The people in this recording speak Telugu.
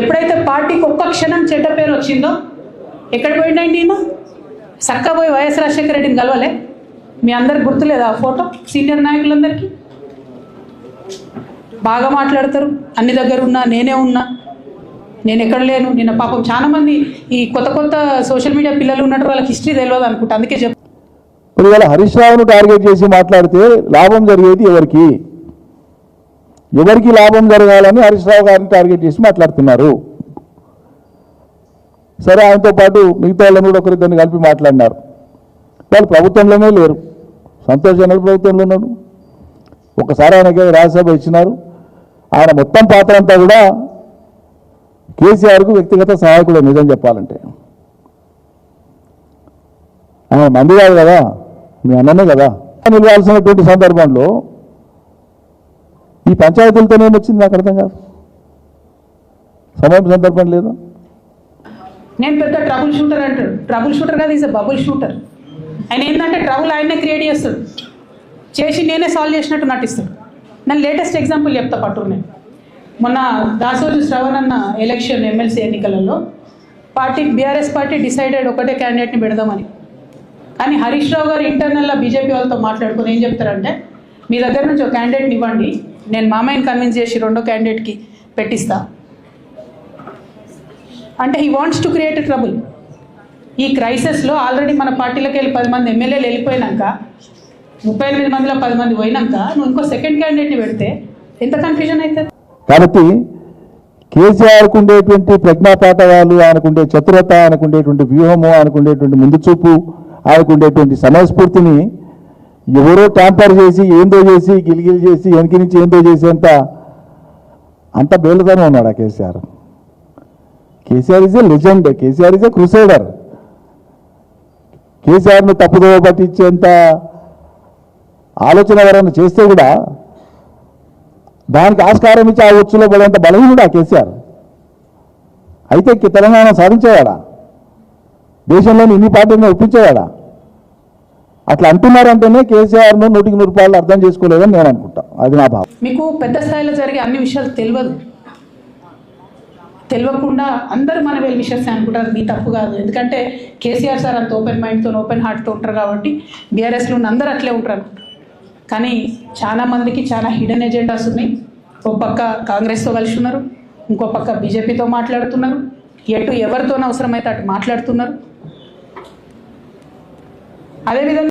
ఎప్పుడైతే పార్టీకి ఒక్క క్షణం చెడ్డ పేరు వచ్చిందో ఎక్కడ పోయిండండి ఈయన చక్క పోయి వైఎస్ రాజశేఖర రెడ్డిని కలవలే. మీ అందరికి గుర్తులేదా ఆ ఫోటో? సీనియర్ నాయకులందరికీ? బాగా మాట్లాడతారు. అన్ని దగ్గర ఉన్నా నేనే ఉన్నా. నేను ఎక్కడ లేను? నిన్న పాపం చాలా మంది ఈ కొత్త కొత్త సోషల్ మీడియా పిల్లలు ఉన్నట్టు వాళ్ళకి హిస్టరీ తెలియదు అనుకుంటా. అందుకే చెప్ ఇప్పుడు ఇవాళ హరీష్ రావును టార్గెట్ చేసి మాట్లాడితే లాభం జరిగేది ఎవరికి? ఎవరికి లాభం జరగాలని హరీష్ రావు గారిని టార్గెట్ చేసి మాట్లాడుతున్నారు. సరే ఆయనతో పాటు మిగతా వాళ్ళని కూడా ఒకరిద్దరిని కలిపి మాట్లాడినారు. వాళ్ళు ప్రభుత్వంలోనే లేరు. సంతోష్ జనరల్ ప్రభుత్వంలో ఉన్నాడు. ఒకసారి ఆయనకి రాజ్యసభ ఇచ్చినారు. ఆయన మొత్తం పాత్ర అంతా కూడా కేసీఆర్కు వ్యక్తిగత సహాయకుడు నిజం చెప్పాలంటే. ఆయన మంది కాదు కదా మీ అన్ననే కదా. నిలవాల్సినటువంటి సందర్భంలో ఈ పంచాయతీలతో ఏమొచ్చింది నాకు అర్థం కాదు. సమయం సందర్భం లేదా? నేను పెద్ద ట్రబుల్ షూటర్ అంటాడు ట్రబుల్ షూటర్ కాదు ఈజ్ బబుల్ షూటర్ ఆయన ఏంటంటే ట్రబుల్ ఆయనే క్రియేట్ చేస్తాడు. చేసి నేనే సాల్వ్ చేసినట్టు నటిస్తాడు. నేను లేటెస్ట్ ఎగ్జాంపుల్ చెప్తా పట్టు నేను మొన్న దాసోజు శ్రవణ్ అన్న ఎలక్షన్ ఎమ్మెల్సీ ఎన్నికలలో పార్టీ బీఆర్ఎస్ పార్టీ డిసైడెడ్ ఒకటే క్యాండిడేట్ని పెడదామని. కానీ హరీష్ రావు గారు ఇంటర్నల్గా బీజేపీ వాళ్ళతో మాట్లాడుకుని ఏం చెప్తారంటే మీ దగ్గర నుంచి ఒక క్యాండిడేట్ని ఇవ్వండి. నేను మామయ్యని కన్విన్స్ చేసి రెండో క్యాండిడేట్కి పెట్టిస్తా. అంటే he wants to create trouble ఈ క్రైసిస్లో ఆల్రెడీ మన పార్టీలోకి వెళ్ళి పది మంది ఎమ్మెల్యేలు వెళ్ళిపోయినాక ముప్పై ఎనిమిది మందిలో పది మంది పోయినాక నువ్వు ఇంకో సెకండ్ క్యాండిడేట్ని పెడితే ఎంత కన్ఫ్యూజన్ అవుతుంది? కాబట్టి కేసీఆర్కు ఉండేటువంటి ప్రజ్ఞాపాఠవాలు ఆయనకుండే చతురత ఆయనకుండేటువంటి వ్యూహము ఆయనకుండేటువంటి ముందు చూపు ఆయనకుండేటువంటి సమయస్ఫూర్తిని ఎవరో ట్యాంపర్ చేసి ఏందో చేసి గిలిగిలి చేసి వెనక నుంచి ఏందో చేసేంత అంత బేలుగానే ఉన్నాడు ఆ KCR. KCR is a legend KCR is a crusader కేసీఆర్ను తప్పుదోవ పట్టించేంత ఆలోచన ఎవరైనా చేస్తే కూడా దానికి ఆస్కారం ఇచ్చి ఆ వచ్చులో పడేంత బలహీనుడు ఆ కేసీఆర్. అయితే తెలంగాణ సాధించేవాడా? దేశంలోని ఇన్ని పార్టీలను ఒప్పించేవాడా? అట్లా అంటున్నారంటేనే కేసీఆర్ను నూటికి నూరు రూపాయలు అర్థం చేసుకోలేదని నేను అనుకుంటా. అది నా భావం. మీకు పెద్ద స్థాయిలో జరిగే అన్ని విషయాలు తెలియదు. తెలియకుండా అందరూ మన వెల్ విషయస్ అనుకుంటారు మీ తప్పు కాదు. ఎందుకంటే కేసీఆర్ సార్ అంత ఓపెన్ మైండ్తో ఓపెన్ హార్ట్తో ఉంటారు కాబట్టి బీఆర్ఎస్లో ఉన్న అందరూ అట్లే ఉంటారు కానీ చాలా మందికి చాలా హిడెన్ ఎజెండాస్ ఉన్నాయి. ఓ పక్క కాంగ్రెస్తో కలిసి ఉన్నారు ఇంకో పక్క బీజేపీతో మాట్లాడుతున్నారు. ఎటు ఎవరితోనూ అవసరమైతే అటు మాట్లాడుతున్నారు. అదేవిధంగా